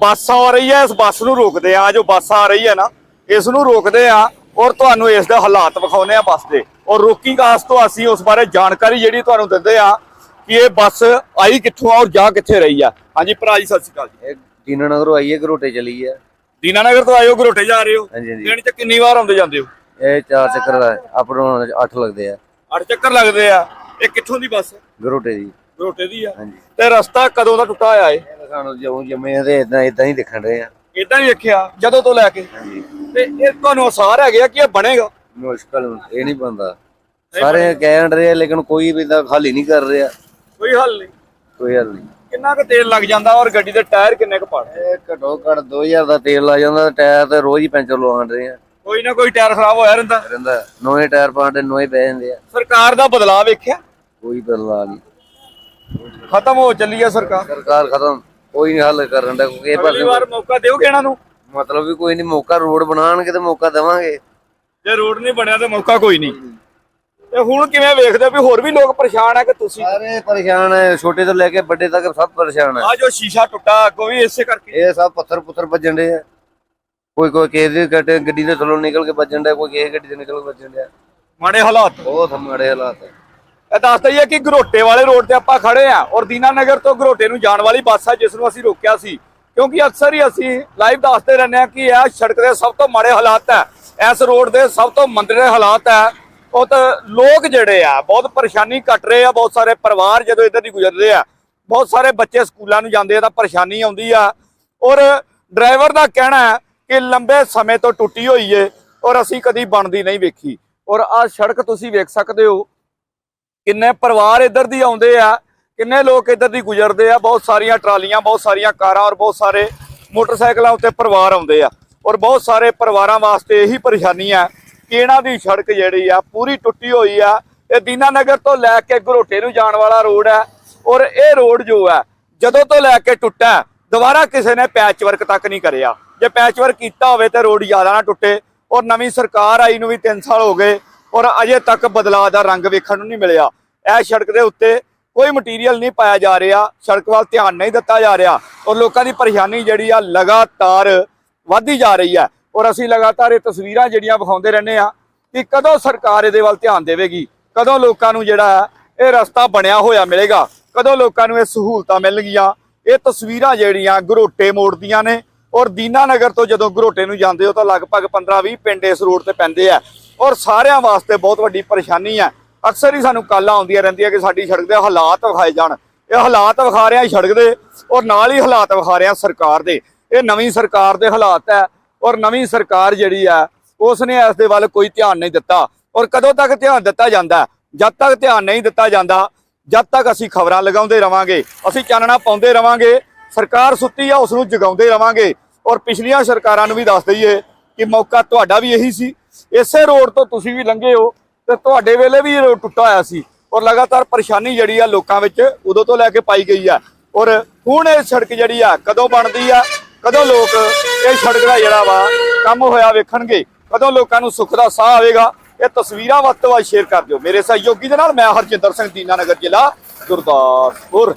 ਬੱਸ ਆ ਰਹੀ ਹੈ ਇਸ ਬੱਸ ਨੂੰ ਰੋਕਦੇ ਆ ਜੋ ਬੱਸ ਆ ਰਹੀ ਹੈ ਨਾ ਇਸ ਨੂੰ ਰੋਕਦੇ ਆ ਔਰ ਤੁਹਾਨੂੰ ਇਸ ਦੇ ਹਾਲਾਤ ਵਿਖਾਉਨੇ ਆ ਬੱਸ ਦੇ। ਔਰ ਰੋਕੀ ਕਾਸ ਤੋਂ ਅਸੀਂ ਉਸ ਬਾਰੇ ਜਾਣਕਾਰੀ ਜਿਹੜੀ ਤੁਹਾਨੂੰ ਦਿੰਦੇ ਆ ਕਿ ਇਹ ਬੱਸ ਆਈ ਕਿੱਥੋਂ ਆ ਔਰ ਜਾ ਕਿੱਥੇ ਰਹੀ ਆ। ਹਾਂਜੀ ਭਰਾ ਜੀ ਸਤਿ ਸ਼੍ਰੀ ਅਕਾਲ ਜੀ। ਇਹ ਦੀਨਾਨਗਰੋਂ ਆਈਏ ਘਰੋਟੇ ਚਲੀ ਆ? ਦੀਨਾਨਗਰ ਤੋਂ ਆਇਓ ਗਰੋਟੇ ਜਾ ਰਹੇ ਹੋ? ਹਾਂਜੀ ਚ ਕਿੰਨੀ ਵਾਰ ਆਉਂਦੇ ਜਾਂਦੇ ਹੋ? ਇਹ ਚਾਰ ਚੱਕਰ ਆਪਣੋਂ 8 ਲੱਗਦੇ ਆ। ਅੱਠ ਚੱਕਰ ਲੱਗਦੇ ਆ। ਇਹ ਕਿੱਥੋਂ ਦੀ ਬੱਸ ਘਰੋਟੇ ਦੀ। ਗਰੋਟੇ ਦੀ ਆ। ਹਾਂਜੀ। ਤੇ ਰਸਤਾ ਕਦੋਂ ਦਾ ਟੁੱਟਾ ਹੋਇਆ ਏ? ਸਾਨੂੰ ਜਿਉਂ ਜੰਮੇ ਆ ਤੇ ਇਦਾਂ ਇਦਾਂ ਹੀ ਦਿਖਣ ਰਹੇ ਆ। ਇਦਾਂ ਹੀ ਵੇਖਿਆ ਜਦੋਂ ਤੋਂ ਲੈ ਕੇ। ਹਾਂਜੀ। ਤੇ ਇਹ ਤੁਹਾਨੂੰ ਅਸਾਰ ਹੈਗੇ ਆ ਕਿ ਇਹ ਬਣੇਗਾ? ਮੁਸ਼ਕਲ ਇਹ ਨਹੀਂ ਬੰਦਾ ਸਾਰੇ ਕਹਿਣ ਰਹੇ ਆ ਲੇਕਿਨ ਕੋਈ ਵੀ ਤਾਂ ਹੀ ਨਹੀਂ ਕਰ ਰਿਹਾ। ਕੋਈ ਹੱਲ ਨਹੀਂ। ਕੋਈ ਹੱਲ ਨਹੀਂ। ਕਿੰਨਾ ਕੁ ਤੇਲ ਲੱਗ ਜਾਂਦਾ ਔਰ ਗੱਡੀ ਦੇ ਟਾਇਰ ਕਿੰਨੇ ਕੁ ਪਾੜਦੇ ਇਹ ਘਟੋ ਘਟ 2000 ਦਾ ਤੇਲ ਲੱਗ ਜਾਂਦਾ ਟਾਇਰ ਤੇ ਰੋਜ਼ ਹੀ ਪੈਂਚਰ ਲਵਾਉਣ ਰਹੇ ਆ। ਕੋਈ ਨਾ ਕੋਈ ਟਾਇਰ ਖਰਾਬ ਹੋਇਆ ਰਹਿੰਦਾ। ਰਹਿੰਦਾ ਨਵੇਂ ਟਾਇਰ ਪਾਉਂਦੇ ਨਵੇਂ ਪੈ ਜਾਂਦੇ ਆ। ਸਰਕਾਰ ਦਾ ਬਦਲਾਅ ਵੇਖਿਆ? ਕੋਈ ਬਦਲਾ ਨਹੀਂ। ਖਤਮ ਹੋ ਚੱਲੀ ਹੈ ਸਰਕਾਰ। ਸਰਕਾਰ ਖਤਮ। ਕੋਈ ਨਹੀਂ ਹੱਲ ਕਰਨ ਦਾ ਕਿਉਂਕਿ ਇਹ ਅਗਲੀ ਪਾਸੇ ਵਾਰ ਮੌਕਾ ਦਿਓਗੇ ਇਹਨਾਂ ਨੂੰ? ਮਤਲਬ ਵੀ ਕੋਈ ਨਹੀਂ ਮੌਕਾ ਰੋਡ ਬਣਾਉਣਗੇ ਤੇ ਮੌਕਾ ਦੇਵਾਂਗੇ। ਜੇ ਰੋਡ ਨਹੀਂ ਬਣਿਆ ਤੇ ਮੌਕਾ ਕੋਈ ਨਹੀਂ। ਤੇ ਹੁਣ ਕਿਵੇਂ ਵੇਖਦੇ ਹੋ ਵੀ ਹੋਰ ਵੀ ਲੋਕ ਪਰੇਸ਼ਾਨ ਆ ਕਿ ਤੁਸੀਂ? ਸਾਰੇ ਪਰੇਸ਼ਾਨ ਹੈ ਛੋਟੇ ਤੋਂ ਲੈ ਕੇ ਵੱਡੇ ਤੱਕ ਸਭ ਪਰੇਸ਼ਾਨ ਹੈ ਆ ਜੋ ਸ਼ੀਸ਼ਾ ਟੁੱਟਾ ਅੱਗੋਂ ਵੀ ਇਸੇ ਕਰਕੇ। ਇਹ ਸਭ ਪੱਥਰ ਪੁੱਥਰ ਵੱਜਣ ਦੇ ਆ। ਕੋਈ ਕੋਈ ਕਿਸੇ ਦੀ ਗੱਡੀ ਗੱਡੀ ਦੇ ਥੱਲੋਂ ਨਿਕਲ ਕੇ ਵੱਜਣ ਡਿਆ ਕੋਈ ਕਿਸੇ ਗੱਡੀ ਦੇ ਨਿਕਲ ਕੇ ਵੱਜਣ ਡਿਆ। ਮਾੜੇ ਹਾਲਾਤ। ਬਹੁਤ ਮਾੜੇ ਹਾਲਾਤ ਹੈ ਇਹ ਦੱਸ ਦਈਏ ਕਿ ਗਰੋਟੇ ਵਾਲੇ ਰੋਡ ਤੇ ਆਪਾਂ ਖੜੇ ਆ ਔਰ ਦੀਨਾਨਗਰ ਤੋਂ ਗਰੋਟੇ ਨੂੰ ਜਾਣ ਵਾਲੀ ਬੱਸ ਆ ਜਿਸ ਨੂੰ ਅਸੀਂ ਰੋਕਿਆ ਸੀ। ਕਿਉਂਕਿ ਅਕਸਰ ਹੀ ਅਸੀਂ ਲਾਈਵ ਦੱਸਦੇ ਰਹਿੰਦੇ ਆ ਕਿ ਇਹ ਸੜਕ ਦੇ ਸਭ ਤੋਂ ਮਾੜੇ ਹਾਲਾਤ ਹੈ ਇਸ ਰੋਡ ਦੇ ਸਭ ਤੋਂ ਮੰਦਰੇ ਹਾਲਾਤ ਹੈ ਉਹ ਤਾਂ ਲੋਕ ਜਿਹੜੇ ਆ, ਬਹੁਤ ਪਰੇਸ਼ਾਨੀ ਕੱਟ ਰਹੇ ਆ। ਬਹੁਤ ਸਾਰੇ ਪਰਿਵਾਰ ਜਦੋਂ ਇੱਧਰ ਦੀ ਗੁਜ਼ਰਦੇ ਆ, ਬਹੁਤ ਸਾਰੇ ਬੱਚੇ ਸਕੂਲਾਂ ਨੂੰ ਜਾਂਦੇ ਆ ਤਾਂ ਪਰੇਸ਼ਾਨੀ ਆਉਂਦੀ ਆ। ਔਰ ਡਰਾਈਵਰ ਦਾ ਕਹਿਣਾ ਹੈ ਕਿ ਲੰਬੇ ਸਮੇਂ ਤੋਂ ਟੁੱਟੀ ਹੋਈ ਏ ਔਰ ਅਸੀਂ ਕਦੀ ਬਣਦੀ ਨਹੀਂ ਵੇਖੀ। ਔਰ ਆਹ ਸੜਕ ਤੁਸੀਂ ਵੇਖ ਸਕਦੇ ਹੋ ਕਿੰਨੇ ਪਰਿਵਾਰ ਇੱਧਰ ਦੀ ਆਉਂਦੇ ਆ, ਕਿੰਨੇ ਲੋਕ ਇੱਧਰ ਦੀ ਗੁਜ਼ਰਦੇ ਆ, ਬਹੁਤ ਸਾਰੀਆਂ ਟਰਾਲੀਆਂ, ਬਹੁਤ ਸਾਰੀਆਂ ਕਾਰਾਂ ਔਰ ਬਹੁਤ ਸਾਰੇ ਮੋਟਰਸਾਈਕਲਾਂ ਉੱਤੇ ਪਰਿਵਾਰ ਆਉਂਦੇ ਆ। ਔਰ ਬਹੁਤ ਸਾਰੇ ਪਰਿਵਾਰਾਂ ਵਾਸਤੇ ਇਹੀ ਪਰੇਸ਼ਾਨੀ ਆ ਕਿ ਇਹਨਾਂ ਦੀ ਸੜਕ ਜਿਹੜੀ ਆ ਪੂਰੀ ਟੁੱਟੀ ਹੋਈ ਆ ਇਹ ਦੀਨਾਨਗਰ ਤੋਂ ਲੈ ਕੇ ਘਰੋਟੇ ਨੂੰ ਜਾਣ ਵਾਲਾ ਰੋਡ ਹੈ ਔਰ ਇਹ ਰੋਡ ਜੋ ਹੈ ਜਦੋਂ ਤੋਂ ਲੈ ਕੇ ਟੁੱਟਾ, ਦੁਬਾਰਾ ਕਿਸੇ ਨੇ ਪੈਚ ਵਰਕ ਤੱਕ ਨਹੀਂ ਕਰਿਆ। ਜੇ ਪੈਚ ਵਰਕ ਕੀਤਾ ਹੋਵੇ ਤੇ ਰੋਡ ਜ਼ਿਆਦਾ ਨਾ ਟੁੱਟੇ ਔਰ ਨਵੀਂ ਸਰਕਾਰ ਆਈ ਨੂੰ ਵੀ 3 ਸਾਲ ਹੋ ਗਏ ਔਰ ਅਜੇ ਤੱਕ ਬਦਲਾਅ ਦਾ ਰੰਗ ਵੇਖਣ ਨੂੰ ਨਹੀਂ ਮਿਲਿਆ। ਇਹ ਸੜਕ ਦੇ ਉੱਤੇ ਕੋਈ ਮਟੀਰੀਅਲ ਨਹੀਂ ਪਾਇਆ ਜਾ ਰਿਹਾ। ਸੜਕ ਵੱਲ ਧਿਆਨ ਨਹੀਂ ਦਿੱਤਾ ਜਾ ਰਿਹਾ ਔਰ ਲੋਕਾਂ ਦੀ ਪਰੇਸ਼ਾਨੀ ਜਿਹੜੀ ਆ ਲਗਾਤਾਰ ਵਧਦੀ ਜਾ ਰਹੀ ਹੈ। ਔਰ ਅਸੀਂ ਲਗਾਤਾਰ ਇਹ ਤਸਵੀਰਾਂ ਜਿਹੜੀਆਂ ਵਿਖਾਉਂਦੇ ਰਹਿੰਦੇ ਆ ਕਿ ਕਦੋਂ ਸਰਕਾਰ ਇਹਦੇ ਵੱਲ ਧਿਆਨ ਦੇਵੇਗੀ, ਕਦੋਂ ਲੋਕਾਂ ਨੂੰ ਜਿਹੜਾ ਹੈ ਇਹ ਰਸਤਾ ਬਣਿਆ ਹੋਇਆ ਮਿਲੇਗਾ, ਕਦੋਂ ਲੋਕਾਂ ਨੂੰ ਇਹ ਸਹੂਲਤਾਂ ਮਿਲਣਗੀਆਂ। ਇਹ ਤਸਵੀਰਾਂ ਜਿਹੜੀਆਂ ਗਰੋਟੇ ਮੋੜ ਦੀਆਂ ਨੇ ਔਰ ਦੀਨਾਨਗਰ ਤੋਂ ਜਦੋਂ ਗਰੋਟੇ ਨੂੰ ਜਾਂਦੇ ਹੋ ਤਾਂ ਲਗਭਗ 15-20 ਪਿੰਡ ਇਸ ਰੋਡ ਤੇ ਪੈਂਦੇ ਆ। ਔਰ ਸਾਰਿਆਂ ਵਾਸਤੇ ਬਹੁਤ ਵੱਡੀ ਪਰੇਸ਼ਾਨੀ ਹੈ ਅਕਸਰ ਹੀ ਸਾਨੂੰ ਕਾਲਾਂ ਆਉਂਦੀਆਂ ਰਹਿੰਦੀਆਂ ਕਿ ਸਾਡੀ ਸੜਕ ਦੇ ਹਾਲਾਤ ਵਿਖਾਏ ਜਾਣ। ਇਹ ਹਾਲਾਤ ਵਿਖਾ ਰਿਹਾ ਸੜਕ ਦੇ ਔਰ ਨਾਲ ਹੀ ਹਾਲਾਤ ਵਿਖਾ ਰਿਹਾ ਸਰਕਾਰ ਦੇ। ਇਹ ਨਵੀਂ ਸਰਕਾਰ ਦੇ ਹਾਲਾਤ ਹੈ ਔਰ ਨਵੀਂ ਸਰਕਾਰ ਜਿਹੜੀ ਹੈ ਉਸ ਨੇ ਇਸ ਦੇ ਵੱਲ ਕੋਈ ਧਿਆਨ ਨਹੀਂ ਦਿੱਤਾ ਔਰ ਕਦੋਂ ਤੱਕ ਧਿਆਨ ਦਿੱਤਾ ਜਾਂਦਾ ਜਦ ਤੱਕ ਧਿਆਨ ਨਹੀਂ ਦਿੱਤਾ ਜਾਂਦਾ, ਜਦ ਤੱਕ ਅਸੀਂ ਖਬਰਾਂ ਲਗਾਉਂਦੇ ਰਵਾਂਗੇ, ਅਸੀਂ ਚਾਨਣਾ ਪਾਉਂਦੇ ਰਵਾਂਗੇ, ਸਰਕਾਰ ਸੁੱਤੀ ਆ ਉਸ ਨੂੰ ਜਗਾਉਂਦੇ ਰਵਾਂਗੇ। ਔਰ ਪਿਛਲੀਆਂ ਸਰਕਾਰਾਂ ਨੂੰ ਵੀ ਦੱਸ ਦਈਏ ਕਿ ਮੌਕਾ ਤੁਹਾਡਾ ਵੀ ਇਹੀ ਸੀ। ਇਸੇ ਰੋਡ ਤੋਂ ਤੁਸੀਂ ਵੀ ਲੰਘੇ ਹੋ। ਤੇ ਤੁਹਾਡੇ ਵੇਲੇ ਵੀ ਇਹ ਰੋਡ ਟੁੱਟਾ ਹੋਇਆ ਸੀ। ਔਰ ਲਗਾਤਾਰ ਪਰੇਸ਼ਾਨੀ ਜਿਹੜੀ ਆ ਲੋਕਾਂ ਵਿੱਚ ਉਦੋਂ ਤੋਂ ਲੈ ਕੇ ਪਾਈ ਗਈ ਆ। ਔਰ ਹੁਣ ਇਹ ਸੜਕ ਜਿਹੜੀ ਆ, ਕਦੋਂ ਬਣਦੀ ਆ, ਕਦੋਂ ਲੋਕ ਇਹ ਸੜਕ ਦਾ ਜਿਹੜਾ ਵਾ ਕੰਮ ਹੋਇਆ ਵੇਖਣਗੇ, ਕਦੋਂ ਲੋਕਾਂ ਨੂੰ ਸੁੱਖ ਦਾ ਸਾਹ ਆਵੇਗਾ, ਇਹ ਤਸਵੀਰਾਂ ਵੱਧ ਤੋਂ ਵੱਧ ਸ਼ੇਅਰ ਕਰ ਦਿਓ। ਮੇਰੇ ਸਹਿਯੋਗੀ ਦੇ ਨਾਲ ਮੈਂ ਹਰਜਿੰਦਰ ਸਿੰਘ ਦੀਨਾਨਗਰ ਜ਼ਿਲ੍ਹਾ ਗੁਰਦਾਸਪੁਰ।